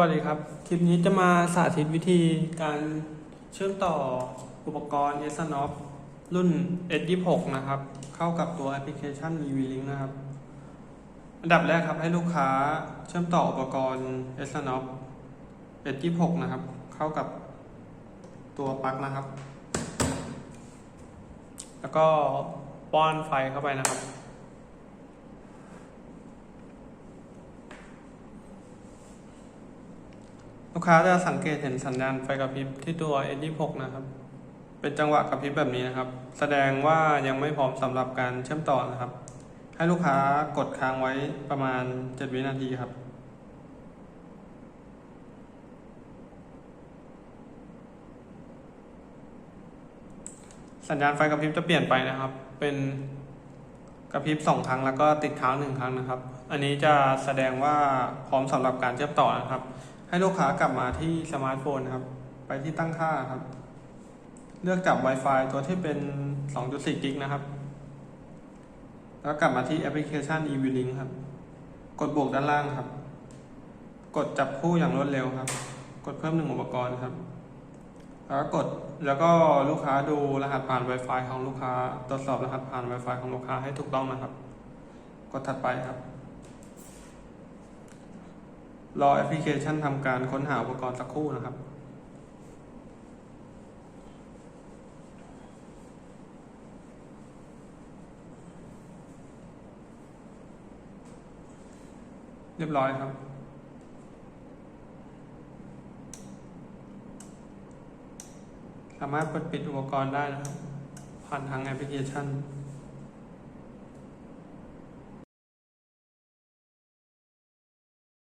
วัสดีครับ คลิปนี้จะมาสาธิตวิธีการเชื่อมต่ออุปกรณ์ s n o p รุ่น S26 นะครับ เข้ากับตัวแอปพลิเคชัน eVlink นะครับ อันดับแรกครับให้ลูกค้าเชื่อมต่ออุปกรณ์ s n o p S26 นะครับ เข้ากับตัวปลั๊กนะครับ แล้วก็ป้อนไฟเข้าไปนะครับ ลูกค้าจะสังเกตเห็นสัญญาณไฟกระพริบที่ตัว S26 นะครับ เป็นจังหวะกระพริบแบบนี้นะครับ แสดงว่ายังไม่พร้อมสำหรับการเชื่อมต่อนะครับ ให้ลูกค้ากดค้างไว้ประมาณ 7 วินาทีครับสัญญาณไฟกระพริบจะเปลี่ยนไปนะครับ เป็นกระพริบสองครั้งแล้วก็ติดค้างหนึ่งครั้งนะครับ อันนี้จะแสดงว่าพร้อมสำหรับการเชื่อมต่อนะครับ ให้ลูกค้ากลับมาที่สมาร์ทโฟนครับ ไปที่ตั้งค่าครับ เลือกจับ Wi-Fi ตัวที่เป็น 2.4 กิกนะครับ แล้วกลับมาที่แอปพลิเคชัน eVlink ครับ กดบวกด้านล่างครับ กดจับคู่อย่างรวดเร็วครับ กดเพิ่มหนึ่งอุปกรณ์ครับ แล้วก็กดแล้วก็ลูกค้าดูรหัสผ่าน Wi-Fi ของลูกค้า ตรวจสอบรหัสผ่าน Wi-Fi ของลูกค้าให้ถูกต้องนะครับ กดถัดไปครับ รอแอปพลิเคชันทำการค้นหาอุปกรณ์สักครู่นะครับเรียบร้อยครับ สามารถเปิดปิดอุปกรณ์ได้นะครับ ผ่านทางแอปพลิเคชัน